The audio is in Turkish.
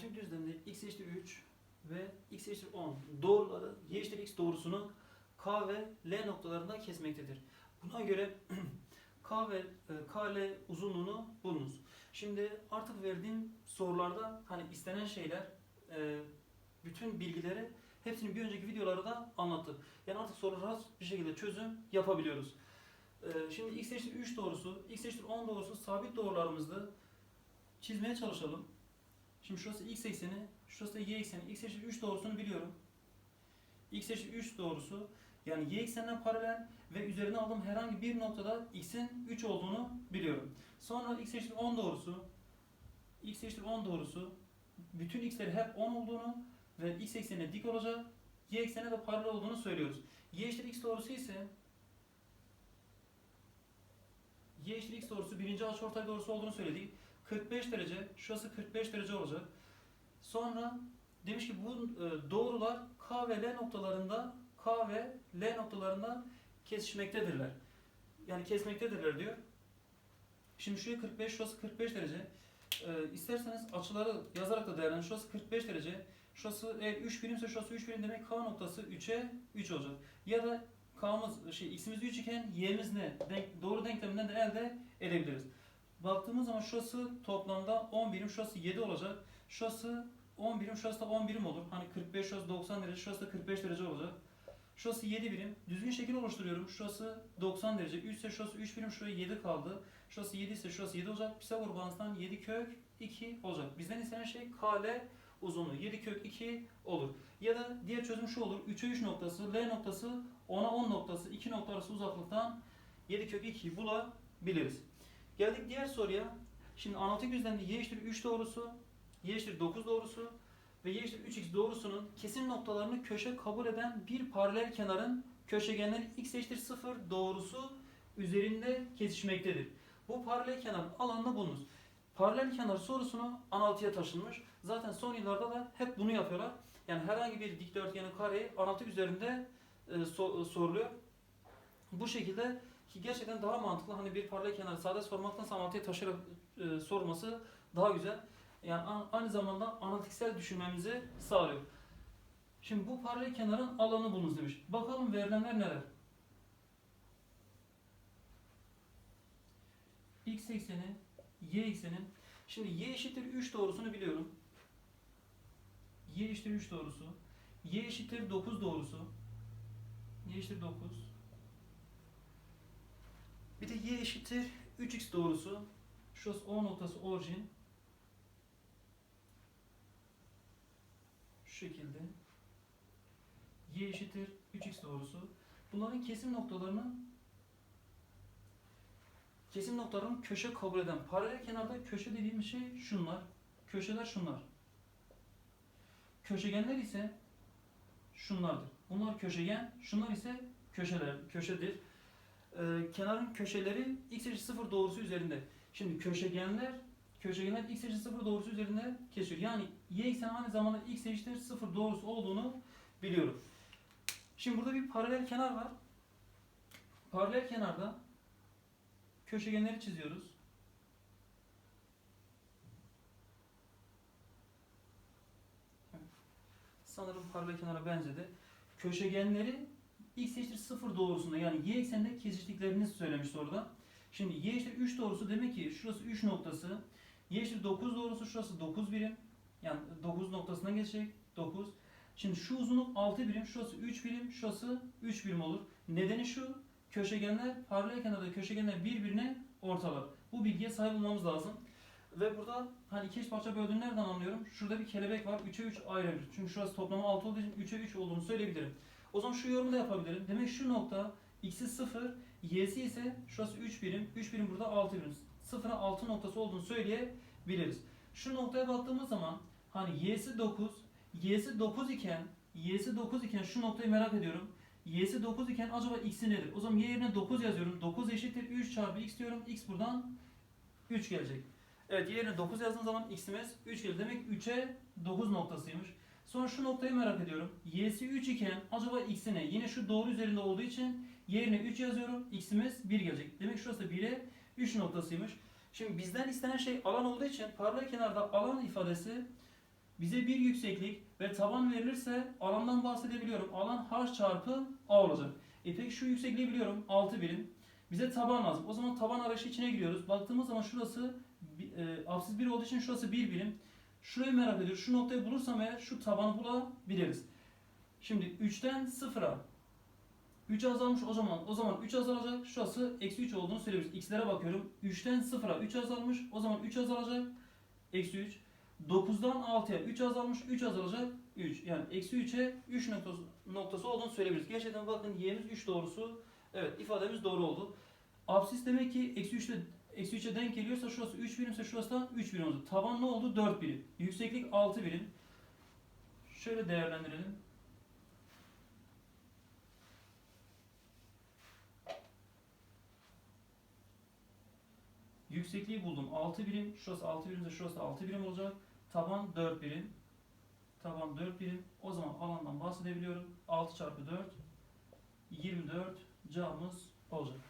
analitik düzlemde x eşittir 3 ve x eşittir 10 doğruları y eşittir x doğrusunu K ve L noktalarında kesmektedir. Buna göre K ve e, KL uzunluğunu bulunuz. Şimdi artık verdiğim sorularda hani istenen şeyler e, bütün bilgileri hepsini bir önceki videolarda da anlattım. Yani artık sorulara rahat bir şekilde çözüm yapabiliyoruz. E, şimdi x eşittir 3 doğrusu, x eşittir 10 doğrusu sabit doğrularımızdı. Çizmeye çalışalım. Şimdi şurası x ekseni, şurası da y ekseni. x eşittir 3 doğrusunu biliyorum. x eşittir 3 doğrusu yani y ekseninden paralel ve üzerine aldığım herhangi bir noktada x'in 3 olduğunu biliyorum. Sonra x eşittir 10 doğrusu, x eşittir 10 doğrusu bütün x'leri hep 10 olduğunu ve x eksenine dik olacak, y eksenine de paralel olduğunu söylüyoruz. y eşittir x doğrusu ise y eşittir x doğrusu birinci açıortay doğrusu olduğunu söyledik. 45 derece, şurası 45 derece olacak. Sonra demiş ki bu e, doğrular K ve L noktalarında K ve L noktalarında kesişmektedirler. Yani kesmektedirler diyor. Şimdi şuraya 45, şurası 45 derece. E, isterseniz açıları yazarak da değerlendirin. Şurası 45 derece. Şurası eğer 3 birimse şurası 3 birim demek K noktası 3'e 3 olacak. Ya da K'mız şey x'imiz 3 iken y'miz ne? Denk, doğru denkleminden de elde edebiliriz. Baktığımız zaman şurası toplamda 10 birim, şurası 7 olacak. Şurası 10 birim, şurası da 10 birim olur. Hani 45, şurası 90 derece, şurası da 45 derece olacak. Şurası 7 birim. Düzgün şekil oluşturuyorum. Şurası 90 derece. 3 ise şurası 3 birim, şuraya 7 kaldı. Şurası 7 ise şurası 7 olacak. Pisagor bağıntısından 7 kök 2 olacak. Bizden istenen şey KL uzunluğu. 7 kök 2 olur. Ya da diğer çözüm şu olur. 3'e 3 noktası, L noktası, 10'a 10 noktası, 2 nokta arası uzaklıktan 7 kök 2'yi bulabiliriz. Geldik diğer soruya. Şimdi analitik düzlemde y eşittir 3 doğrusu, y eşittir 9 doğrusu ve y eşittir 3x doğrusunun kesim noktalarını köşe kabul eden bir paralel kenarın köşegenleri x eşittir 0 doğrusu üzerinde kesişmektedir. Bu paralel kenarın alanını bulunuz. Paralel kenar sorusunu analitik'e taşınmış. Zaten son yıllarda da hep bunu yapıyorlar. Yani herhangi bir dikdörtgenin kareyi analitik üzerinde e, so- soruluyor. Bu şekilde ki gerçekten daha mantıklı. Hani bir paralel kenarı sade sormaktansa analitik'e taşıyarak e, sorması daha güzel. Yani aynı zamanda analitiksel düşünmemizi sağlıyor. Şimdi bu paralel kenarın alanı bulunuz demiş. Bakalım verilenler neler? X ekseni, Y ekseni. Şimdi Y eşittir 3 doğrusunu biliyorum. Y eşittir 3 doğrusu. Y eşittir 9 doğrusu. Y eşittir 9. Bir de Y eşittir 3x doğrusu. Şurası O noktası orijin. Şu şekilde. Y eşittir 3x doğrusu. Bunların kesim noktalarını kesim noktalarının köşe kabul eden paralel kenarda köşe dediğimiz şey şunlar. Köşeler şunlar. Köşegenler ise şunlardır. Bunlar köşegen, şunlar ise köşeler, köşedir. Ee, kenarın köşeleri x eşit 0 doğrusu üzerinde. Şimdi köşegenler köşegenler x eşit 0 doğrusu üzerinde kesiyor. Yani y ekseni aynı zamanda x eşittir 0 doğrusu olduğunu biliyorum. Şimdi burada bir paralel kenar var. Paralel kenarda köşegenleri çiziyoruz. Sanırım paralel kenara benzedi. Köşegenleri x eşittir 0 doğrusunda yani y ekseninde kesiştiklerini söylemiş orada. Şimdi y eşittir 3 doğrusu demek ki şurası 3 noktası. Y eşittir 9 doğrusu şurası 9 birim. Yani 9 noktasına geçecek. 9. Şimdi şu uzunluk 6 birim, şurası 3 birim, şurası 3 birim olur. Nedeni şu, köşegenler, paralel kenarda köşegenler birbirine ortalar. Bu bilgiye sahip olmamız lazım. Ve burada hani iki eş parça böldüğünü nereden anlıyorum? Şurada bir kelebek var, 3'e 3 ayrılır. Çünkü şurası toplamı 6 olduğu için 3'e 3 olduğunu söyleyebilirim. O zaman şu yorumu da yapabilirim. Demek şu nokta x'i 0, y'si ise şurası 3 birim, 3 birim burada 6 birim. 0'a 6 noktası olduğunu söyleyebiliriz. Şu noktaya baktığımız zaman hani y'si 9, y'si 9 iken, y'si 9 iken şu noktayı merak ediyorum. y'si 9 iken acaba x'i nedir? O zaman y yerine 9 yazıyorum. 9 eşittir 3 çarpı x diyorum. x buradan 3 gelecek. Evet yerine 9 yazdığım zaman x'imiz 3 gelir. Demek 3'e 9 noktasıymış. Sonra şu noktayı merak ediyorum. y'si 3 iken acaba x'i ne? Yine şu doğru üzerinde olduğu için yerine 3 yazıyorum. x'imiz 1 gelecek. Demek şurası 1'e 3 noktasıymış. Şimdi bizden istenen şey alan olduğu için paralel kenarda alan ifadesi Bize bir yükseklik ve taban verilirse alandan bahsedebiliyorum. Alan h çarpı a olacak. E peki şu yüksekliği biliyorum 6 birim. Bize taban lazım. O zaman taban arayışı içine giriyoruz. Baktığımız zaman şurası e, apsis 1 olduğu için şurası 1 birim. Şurayı merak ediyoruz. Şu noktayı bulursam eğer şu tabanı bulabiliriz. Şimdi 3'ten 0'a 3 azalmış o zaman o zaman 3 azalacak. Şurası eksi 3 olduğunu söylüyoruz. X'lere bakıyorum. 3'ten 0'a 3 azalmış. O zaman 3 azalacak. Eksi 3. 9'dan 6'ya 3 azalmış. 3 azalacak. 3. Yani eksi 3'e 3 noktası, noktası olduğunu söyleyebiliriz. Gerçekten bakın y'miz 3 doğrusu. Evet ifademiz doğru oldu. Absis demek ki eksi 3'te eksi 3'e denk geliyorsa şurası 3 birimse şurası da 3 birim oldu. Taban ne oldu? 4 birim. Yükseklik 6 birim. Şöyle değerlendirelim. Yüksekliği buldum. 6 birim. Şurası 6 birimse şurası da 6 birim olacak. Taban 4 birim. Taban 4 birim. O zaman alandan bahsedebiliyorum. 6 çarpı 4 24 camımız olacak.